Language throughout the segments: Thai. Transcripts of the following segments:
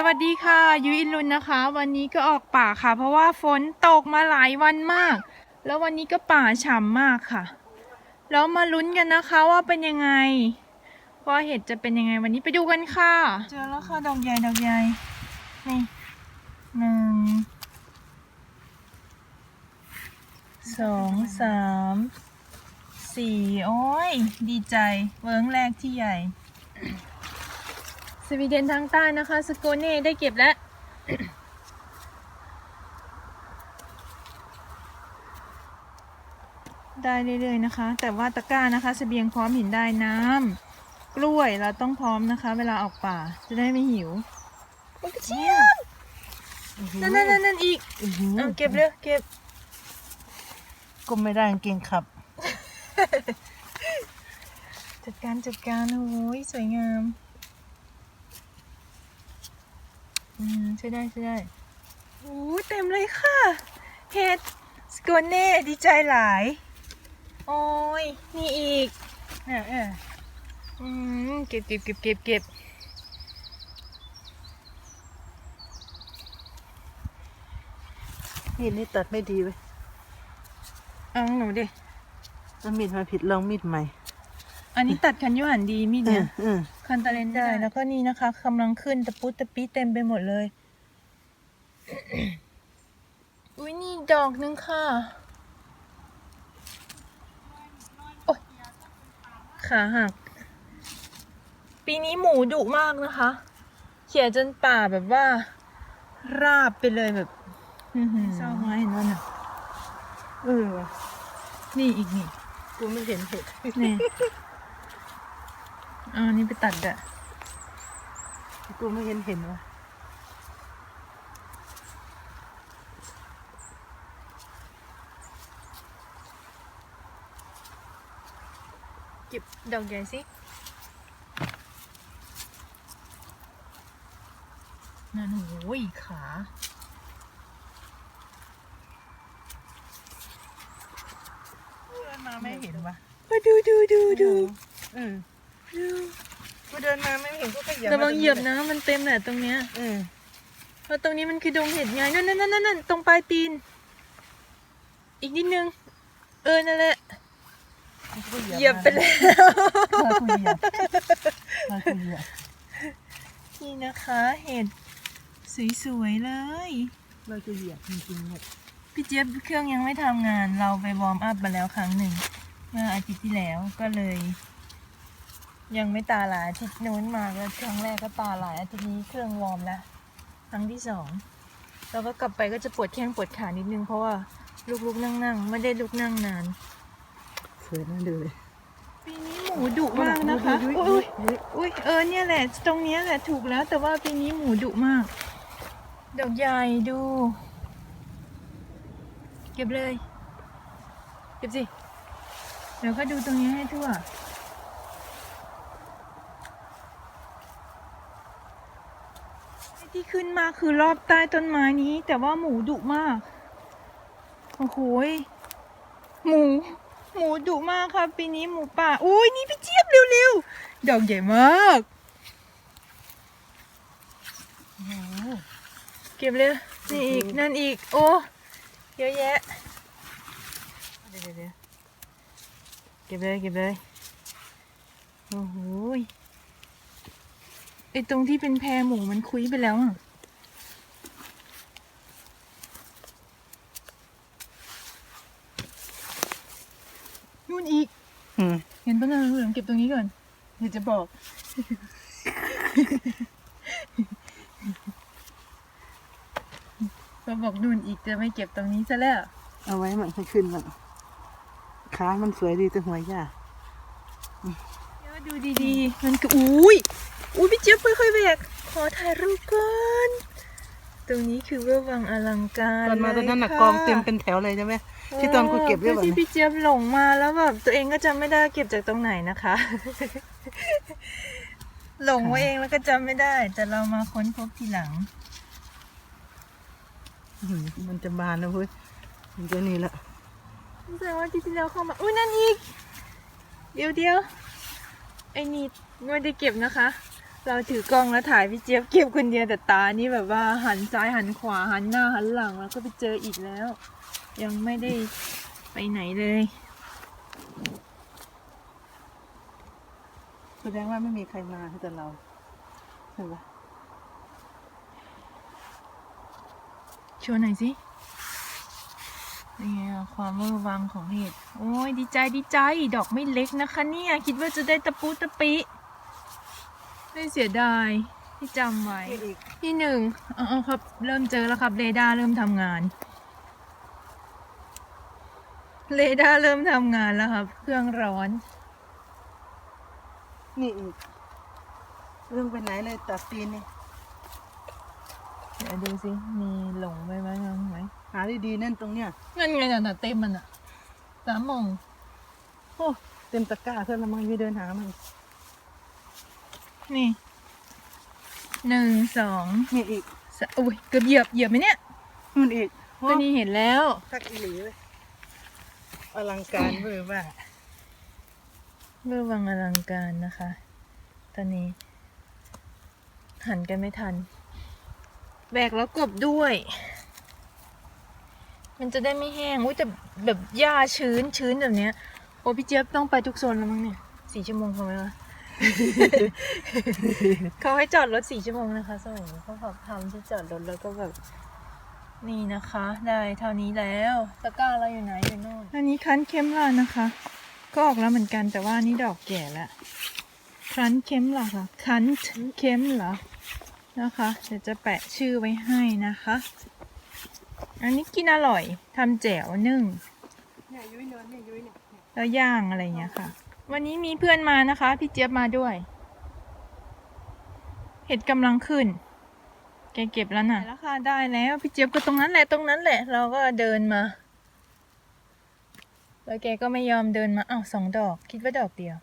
สวัสดีค่ะยุ้ยอินลุนนะคะ วันนี้ก็ออกป่าค่ะ เพราะว่าฝนตกมาหลายวันมาก แล้ววันนี้ก็ป่าฉ่ำมากค่ะ แล้วมาลุ้นกันนะคะว่าเป็นยังไงว่าเห็ดจะเป็นยังไงวันนี้ไปดูกันค่ะ เจอแล้วค่ะดอกใหญ่ดอกใหญ่นี่หนึ่งสองสามสี่โอ้ย ดีใจเวิร์งแรกที่ใหญ่ สวีเดนทางใต้นะคะสโกเน่ได้เก็บแล้วได้เรื่อยๆนะคะ แต่ว่าตะกร้านะคะเสบียงพร้อมหินได้น้ำกล้วยเราต้องพร้อมนะคะ เวลาออกป่าจะได้ไม่หิวมันก็เชี่ยบนั่นนั่นนั่นนั่นอีกเอาเก็บเร็วเก็บก็ไม่ได้กางเกงขับ จัดการจัดการโอ้ยสวยงาม อืมใช่ได้ใช่ได้โอ้ยเต็มเลยค่ะเห็ดสโกเน่ดีใจหลาย โอ้ยนี่อีกเออเอออืมเก็บเก็บเก็บเก็บเก็บมีดนี่ตัดไม่ดีเว้ยเอาของหนูดิเอามีดมาผิดลองมีดใหม่ อันนี้ตัดคันยุหันดีมีดเอเนี่อยเออ คันตะเลนได้ แล้วก็นี่นะคะกำลังขึ้นตะปุตตะปีเต็มไปหมดเลย อุ้ยนี่ดอกนึงค่ะ โอ๊ยขาหัก ปีนี้หมูดุมากนะคะ เขี่ยจนป่าแบบว่า ราบไปเลยแบบอื้อหือเศร้ามาเห็นว่าน่ะเออว่ะนี่อีกนี่ กูไม่เห็นเห็ดนี่เอาอันนี้ไปตัดอะกูไม่เห็นเห็นว่ะเก็บดอกใหญ่สินั่นโอ้ยขาเดินมาไม่เห็นว่ะมาดูดูดูดูเออดู กูเดินมาไม่เห็นกูก็เหยียบระวังเหยียบนะมันเต็มแหละตรงเนี้ยเออเพราะตรงนี้มันคือดงเห็ดไงนั่นนั่นนั่นนั่นนั่นตรงปลายตีน อีกนิดนึง เออนั่นแหละกูก็เหยียบไปแล้วมากูเหยียบมากูเหยียบนี่นะคะเห็ดสวยๆเลยมากูเหยียบจริงๆเนี่ยพี่เจี๊ยบเครื่องยังไม่ทำงาน เราไปวอร์มอัพมาแล้วครั้งหนึ่งเมื่ออาทิตย์ที่แล้วก็เลย ยังไม่ตาหลายอาทิตย์นู้นมาก็ครั้งแรกก็ตาหลายอาทิตย์นี้เครื่องวอร์มแล้วครั้งที่สองแล้วก็กลับไปก็จะปวดแข้งปวดขานิดนึง เพราะว่าลุกๆนั่งๆไม่ได้ลุกนั่งนานเขินน่าดูเลยปีนี้หมูดุมากนะคะดูอุ้ยดูดูอุ้ยเออเนี่ยแหละ ตรงเนี้ยแหละถูกแล้ว แต่ว่าปีนี้หมูดุมากดอกใหญ่ดู เก็บเลย เก็บสิเดี๋ยวก็ดูตรงนี้ให้ทั่ว ที่ขึ้นมาคือรอบใต้ต้นไม้นี้ แต่ว่าหมูดุมาก โอ้โหยหมู หมูดุมากค่ะปีนี้หมูป่าอุ้ยนี่พี่เจี๊ยบเร็วๆดอกใหญ่มากโอ้โหเก็บเลยนี่อีกนั่นอีก โอ้เยอะแยะเดี๋ยวเดี๋ยวเก็บเลยเก็บเลยโอ้โหย ไอตรงที่เป็นแพรหมูมันคุยไปแล้วอะนู่นอีก อืมเห็นปะนะเหลืองเก็บตรงนี้ก่อน เดี๋ยวจะบอกพอบอกนู่นอีกจะไม่เก็บตรงนี้ซะแล้ว เอาไว้มันให้ขึ้นมันขามันสวยดีแต่หัวยากเดี๋ยวดูดีๆ มันคืออุ้ย อุ้ยพี่เจี๊ยบค่อยๆแบกขอถ่ายรูปก่อน ตรงนี้คือเวอร์วังอลังการตอนมาตอนนั้นน่ะลยกองเต็มเป็นแถวเลยใช่ไหมที่ตอนกูเก็บเรียบร้อยที่พี่เจี๊ยบหลงมาแล้วแบบตัวเองก็จำไม่ได้เก็บจากตรงไหนนะคะ หลงมาเองแล้วก็จำไม่ได้ แต่เรามาค้นพบทีหลังอืมมันจะบานนะเว้ยมันจะนี่ละแสดงว่าที่ที่แล้วเข้ามาอุ้ยนั่นอีก เดี๋ยวเดียวไอ้นี่ไม่ได้เก็บนะคะ เราถือกล้องแล้วถ่ายพี่เจี๊ยบเก็บคนเดียวแต่ตานี่แบบว่าหันซ้ายหันขวาหันหน้าหันหลังแล้วก็ไปเจออีกแล้ว ยังไม่ได้ไปไหนเลยแสดงว่าไม่มีใครมาแต่เราเห็นปะชวนหน่อยสินี่ไงอะความเวอร์วังของเห็ด โอ้ยดีใจดีใจ ดอกไม่เล็กนะคะเนี่ย คิดว่าจะได้ตะปูตะปิ ไม่เสียดายที่จำไว้นี่อีกที่หนึ่งอ๋อครับ เริ่มเจอแล้วครับเรดาร์เริ่มทำงานเรดาร์เริ่มทำงานแล้วครับ เครื่องร้อน นี่อีกเรื่องไปไหนเลยตัดตีนนี่เดี๋ยวดูสิมีหลงไปไหมมั้งไหมหาดีๆนั่นตรงเนี้ยนั่นไงน่ะเต็มมันอะสามโมงโอ้เต็มตะกร้าเท่าละมั้งยี่เดินหามัน นี่หนึ่งสองนี่อีกสามอุ้ยเกือบเหยียบเหยียบไหมเนี่ยมันอีกก็นี่เห็นแล้วทักอีหลีเลยอลังการเบอร์ว่าเมื่อวังอลังการนะคะ ตอนนี้ หันกันไม่ทัน แบกแล้วกบด้วย มันจะได้ไม่แห้งอุ้ยแต่แบบหญ้าชื้นชื้นแบบเนี้ยโอ้พี่เจี๊ยบต้องไปทุกโซนแล้วมั้งเนี่ยสี่ชั่วโมงพอไหมวะ เขาให้จอดรถสี่ชั่วโมงนะคะสมัยนี้เขาขับทำที่จอดรถแล้วก็แบบ นี่นะคะ ได้เท่านี้แล้วตะกร้าเราอยู่ไหนอยู่โน่นอันนี้คั้นเข้มล่ะนะคะ ก็ออกแล้วเหมือนกันแต่ว่านี่ดอกแก่แล้วคั้นเข้มล่ะค่ะคั้นเข้มเหรอนะคะเดี๋ยวจะแปะชื่อไว้ให้นะคะ อันนี้กินอร่อยทำแจ่วนึ่งเนี่ยยุ้ยเนินเนี่ยยุ้ยเนี่ยแล้วย่างอะไรเงี้ยค่ะ วันนี้มีเพื่อนมานะคะ พี่เจี๊ยบมาด้วย เห็ดกำลังขึ้น แกเก็บแล้วน่ะแล้วค่ะได้แล้วพี่เจี๊ยบก็ตรงนั้นแหละตรงนั้นแหละ เราก็เดินมา แล้วแกก็ไม่ยอมเดินมาอ้าวสองดอก คิดว่าดอกเดียว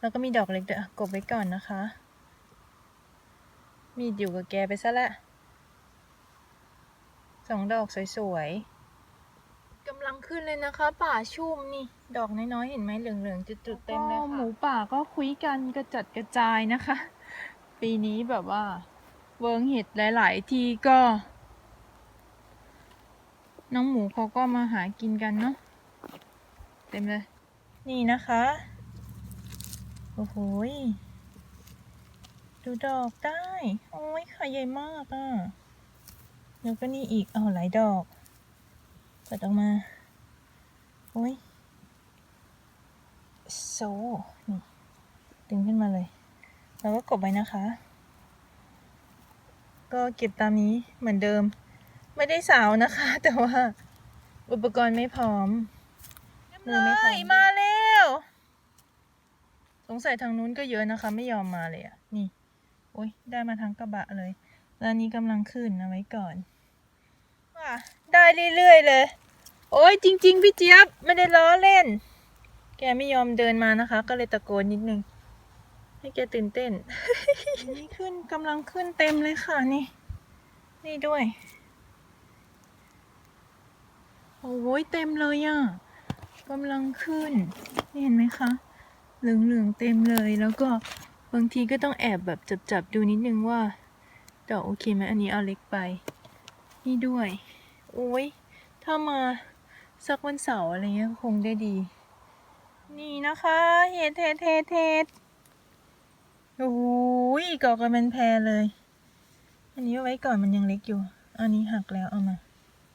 แล้วก็มีดอกเล็กด้วยอะกบไว้ก่อนนะคะ มีดอยู่กับแกไปซะละสองดอกสวยๆ กำลังขึ้นเลยนะคะ ป่าชุ่มนี่ ดอกน้อยๆเห็นไหมเหลืองๆจุดๆเต็มเลยค่ะหมูป่าก็คุยกันกระจัดกระจายนะคะ ปีนี้แบบว่า เวิร์งเห็ดหลาย ๆ ที่ก็ น้องหมูเขาก็มาหากินกันเนาะเต็มเลย นี่นะคะ โอ้โหยดูดอกได้ โอ้ยขาใหญ่มากอะ่ะ แล้วก็นี่อีกเอาหลายดอกตัดออกมา โอ้ยโซนี่ดึงขึ้นมาเลย แล้วก็กดไว้นะคะ ก็เก็บตามนี้เหมือนเดิม ไม่ได้สาวนะคะ แต่ว่า อุปกรณ์ไม่พร้อมมือไม่พร้อมมาแล้วสงสัยทางนู้นก็เยอะนะคะ ไม่ยอมมาเลยอะนี่ โอ้ยได้มาทั้งกระบะเลยแล้วอันนี้กำลังขึ้นเอาไว้ก่อนว่ะได้เรื่อยๆเลย โอ้ยจริง ๆ พี่เจี๊ยบไม่ได้ล้อเล่น แกไม่ยอมเดินมานะคะ ก็เลยตะโกนนิดนึง ให้แกตื่นเต้น นี่ขึ้นกำลังขึ้นเต็มเลยค่ะนี่ นี่ด้วย โอ้ยเต็มเลยอะกำลังขึ้น นี่เห็นไหมคะ เหลืองๆเต็มเลยแล้วก็บางทีก็ต้องแอบแบบจับๆดูนิดนึงว่าดอกโอเคไหมอันนี้เอาเล็กไป นี่ด้วย โอ้ยถ้ามา สักวันเสาร์อะไรเงี้ยคงได้ดี นี่นะคะเห็ดเห็ดเห็ดเห็ดโอ้ยก่อกันเป็นแพรเลย อันนี้เอาไว้ก่อนมันยังเล็กอยู่ อันนี้หักแล้วเอามา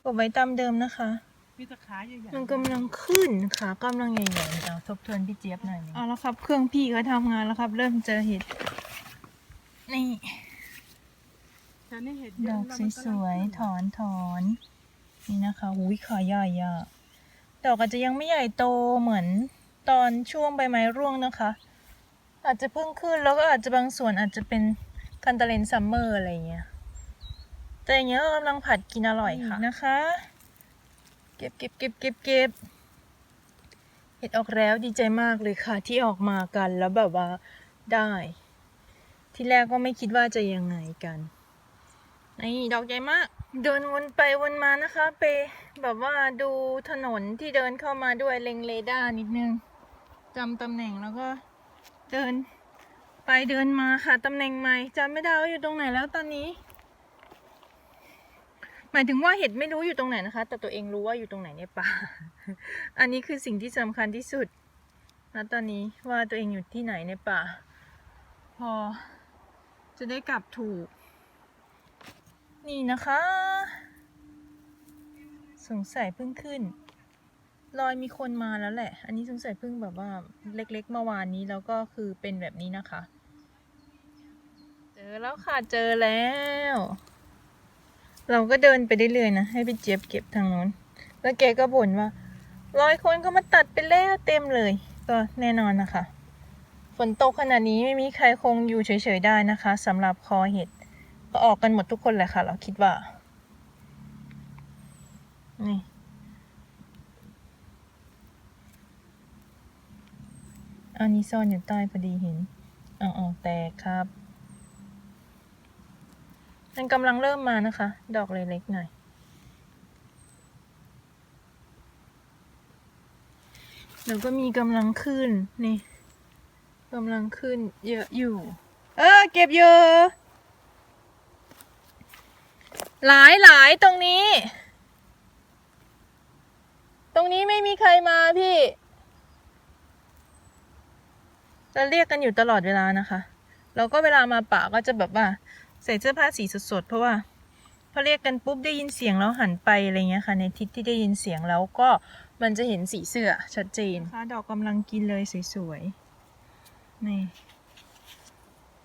กดไว้ตามเดิมนะคะมีตะขาใหญ่ๆมันกำลังขึ้นขากำลังใหญ่ๆเอาทบทวนพี่เจี๊ยบหน่อยเอาแล้วครับ เครื่องพี่ก็ทำงานแล้วครับ เริ่มเจอเห็ดนี่แต่นี่เห็ดดเยะอกแล้วมันสวยๆถอนถอนนี่นะคะหุยขาใหญ่อะ ดอกอาจจะยังไม่ใหญ่โตเหมือนตอนช่วงใบไม้ร่วงนะคะ อาจจะเพิ่งขึ้นแล้วก็อาจจะบางส่วนอาจจะเป็นคันตาเลนซัมเมอร์อะไรเงี้ย แต่อย่างเงี้ยก็กำลังผัดกินอร่อยค่ะนะคะ เก็บเก็บเก็บเก็บเก็บเห็ดออกแล้วดีใจมากเลยค่ะ ที่ออกมากันแล้วแบบว่าได้ ที่แรกก็ไม่คิดว่าจะยังไงกันนี่ดอกใหญ่มาก เดินวนไปวนมานะคะ ไปแบบว่าดูถนนที่เดินเข้ามาด้วยเล็งเรดาร์นิดนึงจำตำแหน่งแล้วก็เดินไปเดินมาค่ะตำแหน่งใหม่จำไม่ได้ว่าอยู่ตรงไหนแล้วตอนนี้ หมายถึงว่าเห็ดไม่รู้อยู่ตรงไหนนะคะ แต่ตัวเองรู้ว่าอยู่ตรงไหนในป่า อันนี้คือสิ่งที่สำคัญที่สุดณตอนนี้ว่าตัวเองอยู่ที่ไหนในป่า พอจะได้กลับถูก นี่นะคะ สงสัยเพิ่งขึ้น รอยมีคนมาแล้วแหละ อันนี้สงสัยเพิ่งแบบว่าเล็กๆเมื่อวานนี้แล้วก็คือเป็นแบบนี้นะคะ เจอแล้วค่ะเจอแล้ว เราก็เดินไปเรื่อยนะ ให้พี่เจี๊ยบเก็บทางโน้น แล้วแกก็บ่นว่ารอยคนก็มาตัดไปแล้วเต็มเลย ก็แน่นอนนะคะ ฝนตกขนาดนี้ไม่มีใครคงอยู่เฉยๆได้นะคะสำหรับคอเห็ด ก็ออกกันหมดทุกคนแหละค่ะ เราคิดว่า นี่อันนี้ซ่อนอยู่ใต้พอดีเห็นอาเอแตกครับ มันกำลังเริ่มมานะคะ ดอกเล็กๆหน่อย แล้วก็มีกำลังขึ้น นี่กำลังขึ้นเยอะอยู่ เออ เก็บเยอะ หลายหลายตรงนี้ ตรงนี้ไม่มีใครมาพี่ จะเรียกกันอยู่ตลอดเวลานะคะแล้วก็เวลามาป่าก็จะแบบว่า ใส่เสื้อผ้าสีสดๆ เพราะว่าพอเรียกกันปุ๊บได้ยินเสียงแล้วหันไปอะไรเงี้ยค่ะ ในทิศที่ได้ยินเสียงแล้วก็มันจะเห็นสีเสื้อชัดเจนค่ะดอกกำลังกินเลยสวยๆ นี่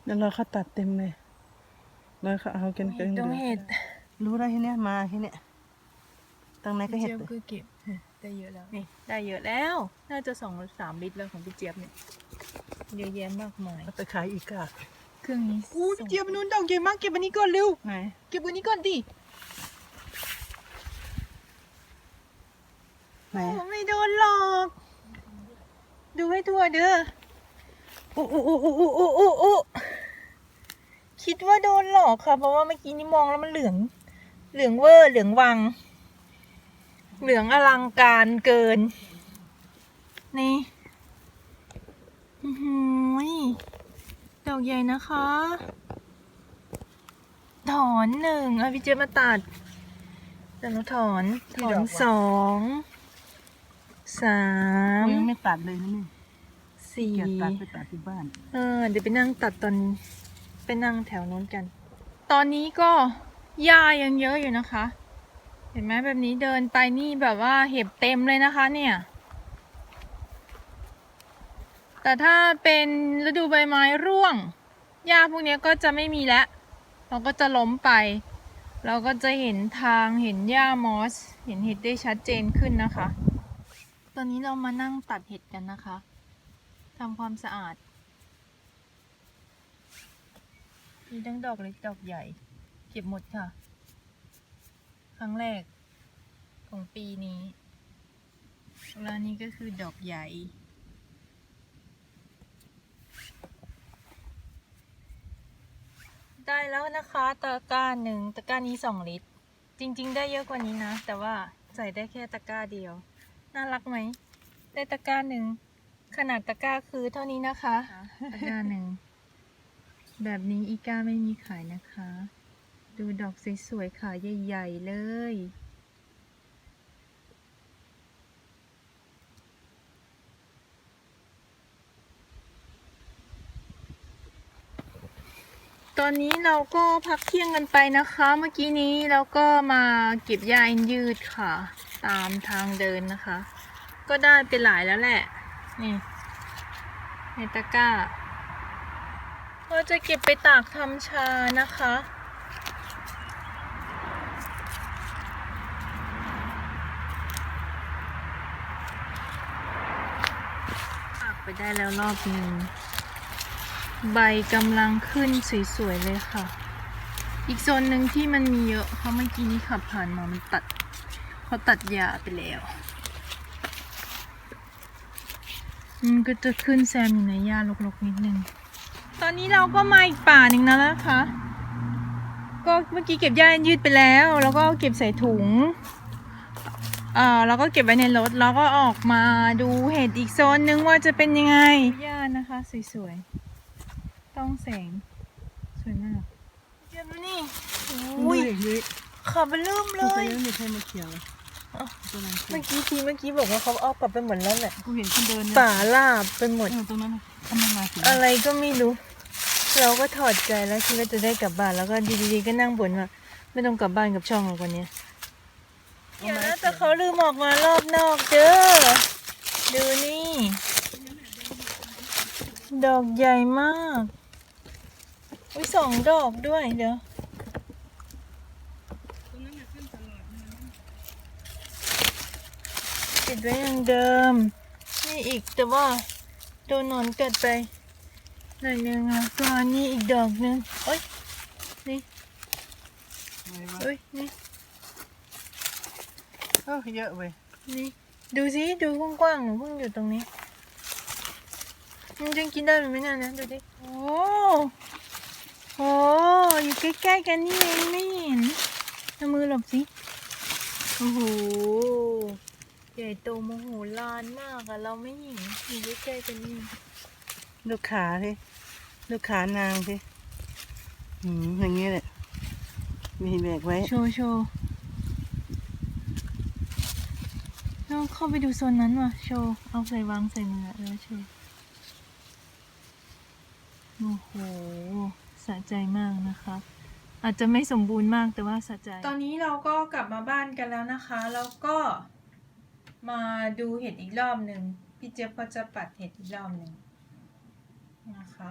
แล้วเราเขาตัดเต็มเลย แล้วเขาเอากันเกินตรงเห็ด รู้แล้วที่เนี้ยมาที่เนี้ยตรงไหนก็เห็ดเจี๊ยบเลยก็เก็บได้เยอะแล้วนี่ได้เยอะแล้ว น่าจะสองสามลิตรแล้วของพี่เจี๊ยบเนี่ยเยอะแยะมากมายเอาไปขายอีกอะเครื่องนี้อู้พี่เจี๊ยบนู้นดอกใหญ่มากเก็บอันนี้ก่อนเร็วไหนเก็บอันนี้ก่อนดิไหนโอ้ไม่โดนหลอก ดูให้ทั่วเด้ออู้อู้อู้อู้อู้อู้อู้คิดว่าโดนหลอกค่ะเพราะว่าเมื่อกี้นี่มองแล้วมันเหลือง เหลืองเวอร์เหลืองวัง เหลืองอลังการเกิน นี่อื้อหือดอกใหญ่นะคะ ถอนหนึ่งเอาพี่เจมาตัดแต่หนูถอนถอนสองสามยังไม่ตัดเลยนะนี่สี่เกียดตัดไปตัดที่บ้าน เออ เดี๋ยวไปนั่งตัดตอนไปนั่งแถวโน้นกัน ตอนนี้ก็ หญ้ายังเยอะอยู่นะคะ เห็นไหมแบบนี้เดินไปนี่แบบว่าเห็บเต็มเลยนะคะเนี่ย แต่ถ้าเป็นฤดูใบไม้ร่วงหญ้าพวกนี้ก็จะไม่มีแล้ว เราก็จะล้มไป เราก็จะเห็นทางเห็นหญ้ามอส เห็นเห็ดได้ชัดเจนขึ้นนะคะ ตอนนี้เรามานั่งตัดเห็ดกันนะคะทำความสะอาด มีทั้งดอกเล็กดอกใหญ่ เก็บหมดค่ะ ครั้งแรกของปีนี้แล้วนี่ก็คือดอกใหญ่ได้แล้วนะคะตะกร้าหนึ่งตะกร้านี้สองลิตร จริง ๆ ได้เยอะกว่านี้นะ แต่ว่าใส่ได้แค่ตะกร้าเดียว น่ารักไหม ได้ตะกร้าหนึ่งขนาดตะกร้าคือเท่านี้นะคะ ตะกร้าหนึ่งแบบนี้อีก้าไม่มีขายนะคะ ดูดอกสวยๆขาใหญ่ ๆ เลย ตอนนี้เราก็พักเที่ยงกันไปนะคะ เมื่อกี้นี้เราก็มาเก็บยาอินยืดค่ะ ตามทางเดินนะคะ ก็ได้ไปหลายแล้วแหละ นี่ในตะกร้า เราจะเก็บไปตากทำชานะคะ ตาก ไปได้แล้วรอบหนึ่ง ใบกำลังขึ้นสวยๆเลยค่ะ อีกโซนหนึ่งที่มันมีเยอะเพราะเมื่อกี้นี้ขับผ่านมามันตัดเขาตัดหญ้าไปแล้วมันก็จะขึ้นแซมอยู่ในหญ้ารกๆนิดนึง ตอนนี้เราก็มาอีกป่าหนึ่งแล้วนะคะ ก็เมื่อกี้เก็บหญ้ายืดไปแล้ว แล้วก็เก็บใส่ถุง อ่าแล้วก็เก็บไว้ในรถแล้วก็ออกมาดูเห็ดอีกโซนนึงว่าจะเป็นยังไงหญ้านะคะ สวยต้องแสง สวยมากเยี่ยมนี่อุ้อุ้ยยนี่ขับมันเริ่มเลตัวยนี้มีใครมาเขียวตัวนั้นเมื่อกี้ทีเมื่อกี้บอกว่าเขาเอากลับไปหมดแล้วแหละกูเห็นคนเดินป่าลาบไปหมดเออตรงนั้นทำไมมาถึงอะไรก็ไม่รู้ เราก็ถอดใจแล้วคิดว่าจะได้กลับบ้านแล้วก็ดีๆก็นั่งบ่นว่าไม่ต้องกลับบ้านกับช่องหรอกวันเนี้ยเดี๋ยวนะแต่เขาลืมออกมารอบนอกเด้อดูนี่ ดอกใหญ่มากอุ้ยสองดอกด้วยเดี๋ยวติดไว้อย่างเดิม นี่อีกแต่ว่าโดนหนอนกัดไปหน่อยนึงอะก็อันนี้อีกดอกนึงโอ๊ยนี่โอ๊ยนี่ เออเยอะเว้ยนี่ดูสิดูกว้างๆหนูเพิ่งอยู่ตรงนี้มันจะกินได้หรือไม่น่านะดูดิโอ้โหอยู่ใกล้ๆกันนี่เองไม่เห็นเอามือหลบสิโอ้โหใหญ่โตโมโหลานมากอะเราไม่เห็นอยู่ใกล้ๆกันนี่ลูกขาสิลูกขานางสิอืมอย่างนี้แหละมีแบกไว้ โชว์โชว์ เราเข้าไปดูโซนนั้นว่ะโชว์ เอาใส่วางใส่มืออแล้วโชว์โอ้โหสะใจมากนะคะอาจจะไม่สมบูรณ์มากแต่ว่าสะใจ ตอนนี้เราก็กลับมาบ้านกันแล้วนะคะ แล้วก็มาดูเห็ดอีกรอบหนึ่งพี่เจี๊ยบก็จะปัดเห็ดอีกรอบหนึ่งนะคะ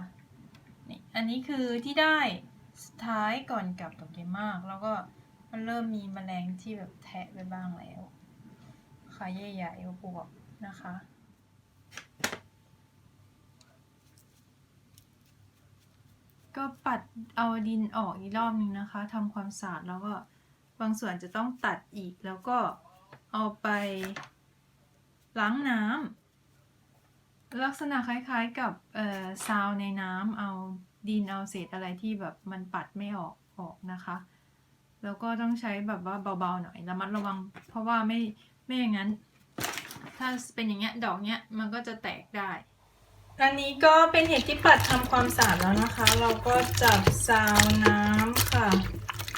นี่อันนี้คือที่ได้สุดท้ายก่อนกลับดอกใหญ่มาก แล้วก็มันเริ่มมีแมลงที่แบบแทะไปบ้างแล้ว ใหญ่ๆบวบนะคะก็ปัดเอาดินออกอีกรอบนึงนะคะทำความสะอาดแล้วก็บางส่วนจะต้องตัดอีกแล้วก็เอาไปล้างน้ำลักษณะคล้ายๆกับซาวในน้ำเอาดินเอาเศษอะไรที่แบบมันปัดไม่ออกออกนะคะ แล้วก็ต้องใช้แบบว่าเบาๆหน่อยระมัดระวังเพราะว่าไม่ ไม่อย่างนั้น ถ้าเป็นอย่างเงี้ยดอกเนี้ยมันก็จะแตกได้ อันนี้ก็เป็นเห็ดที่ปัดทำความสะอาดแล้วนะคะ เราก็จับซาวน้ำค่ะ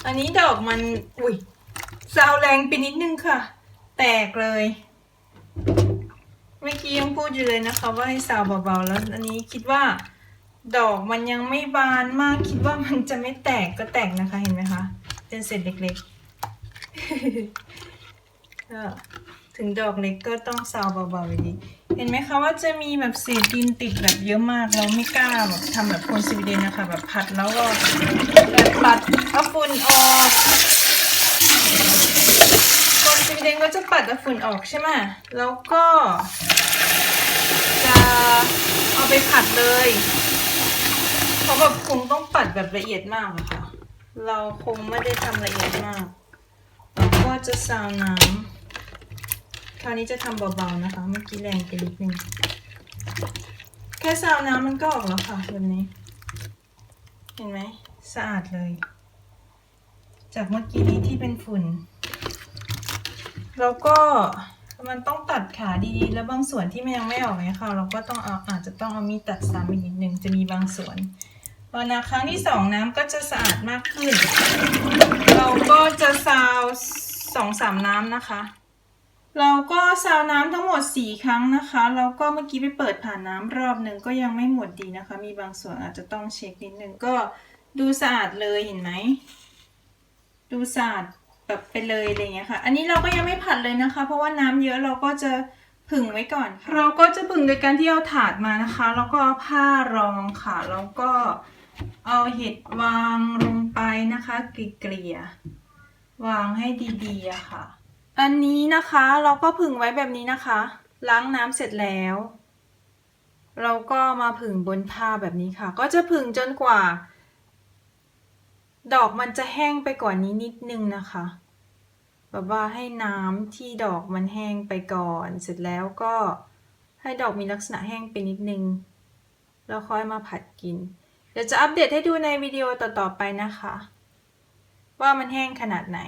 อันนี้ดอกมันอุ้ยซาวแรงไปนิดนึงค่ะ แตกเลยเมื่อกี้ยังพูดอยู่เลยนะคะว่าให้ซาวเบาๆแล้ว อันนี้คิดว่าดอกมันยังไม่บานมากคิดว่ามันจะไม่แตกก็แตกนะคะเห็นไหมคะเป็นเศษเล็กๆ ถึงดอกเล็กก็ต้องซาวเบาๆไปดีเห็นไหมคะว่าจะมีแบบเศษดินติดแบบเยอะมากเราไม่กล้าแบบทำแบบโคนสวีเดนนะคะแบบผัดแล้วก็แบบปัดเอาฝุ่นออกโคนสวีเดนก็จะปัดเอาฝุ่นออกใช่ไหมแล้วก็จะเอาไปผัดเลยเพราะแบบคงต้องปัดแบบละเอียดมากอะค่ะ เราคงไม่ได้ทำละเอียดมากวก็จะซาวน้ำ ราวนี้จะทำเบาๆนะคะ เมื่อกี้แรงไปนิดนึง แค่ซาวน้ำมันก็ออกแล้วค่ะแบบนี้ เห็นไหมสะอาดเลย จากเมื่อกี้นี้ที่เป็นฝุ่น แล้วก็มันต้องตัดขาดีๆ แล้วบางส่วนที่มันยังไม่ออกเนี่ยค่ะเราก็ต้องเอาอาจจะต้องเอามีดตัดซ้ำอีกนิดนึงจะมีบางส่วนพอนาครั้งที่สองน้ำก็จะสะอาดมากขึ้น เราก็จะซาวสองสามน้ำนะคะ เราก็ซาวน้ำทั้งหมด 4 ครั้งนะคะ แล้วก็เมื่อกี้ไปเปิดผ่านน้ำรอบหนึ่งก็ยังไม่หมดดีนะคะ มีบางส่วนอาจจะต้องเช็คนิดนึงก็ดูสะอาดเลยเห็นไหม ดูสะอาดแบบไปเลยอะไรเงี้ยค่ะ อันนี้เราก็ยังไม่ผัดเลยนะคะ เพราะว่าน้ำเยอะเราก็จะผึ่งไว้ก่อน เราก็จะผึ่งโดยการที่เอาถาดมานะคะ แล้วก็เอาผ้ารองค่ะ แล้วก็เอาเห็ดวางลงไปนะคะ เกลี่ยวางให้ดีๆค่ะ อันนี้นะคะเราก็ผึ่งไว้แบบนี้นะคะ ล้างน้ำเสร็จแล้ว เราก็มาผึ่งบนผ้าแบบนี้ค่ะ ก็จะผึ่งจนกว่า ดอกมันจะแห้งไปกว่านี้นิดนึงนะคะ แบบว่าให้น้ำที่ดอกมันแห้งไปก่อน เสร็จแล้วก็ให้ดอกมีลักษณะแห้งไปนิดนึง แล้วค่อยมาผัดกิน เดี๋ยวจะอัปเดตให้ดูในวิดีโอต่อๆไปนะคะ ว่ามันแห้งขนาดไหน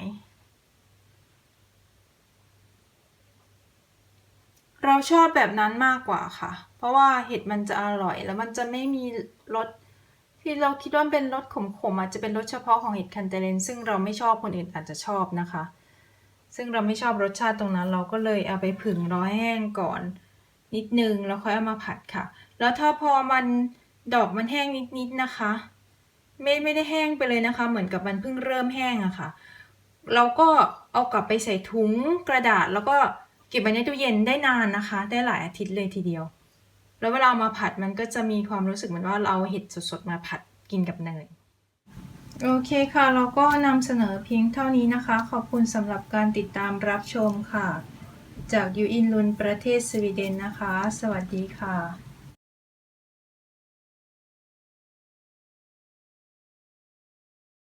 เราชอบแบบนั้นมากกว่าค่ะ เพราะว่าเห็ดมันจะอร่อย แล้วมันจะไม่มีรสที่เราคิดว่าเป็นรสขมๆอาจจะเป็นรสเฉพาะของเห็ดคันเตเลนซึ่งเราไม่ชอบคนอื่นอาจจะชอบนะคะ ซึ่งเราไม่ชอบรสชาติตรงนั้น เราก็เลยเอาไปผึ่งร้อยแห้งก่อน นิดนึงแล้วค่อยเอามาผัดค่ะ แล้วถ้าพอมันดอกมันแห้งนิดๆนะคะ ไม่ไม่ได้แห้งไปเลยนะคะ เหมือนกับมันเพิ่งเริ่มแห้งอะค่ะ เราก็เอากลับไปใส่ถุงกระดาษแล้วก็ เก็บไว้ในตู้เย็นได้นานนะคะ ได้หลายอาทิตย์เลยทีเดียว แล้วเวลาเอามาผัดมันก็จะมีความรู้สึกเหมือนว่าเราเอาเห็ดสดๆมาผัดกินกับเนย โอเคค่ะ เราก็นำเสนอเพียงเท่านี้นะคะ ขอบคุณสำหรับการติดตามรับชมค่ะ จากยูอินลุนประเทศสวีเดนนะคะ สวัสดีค่ะ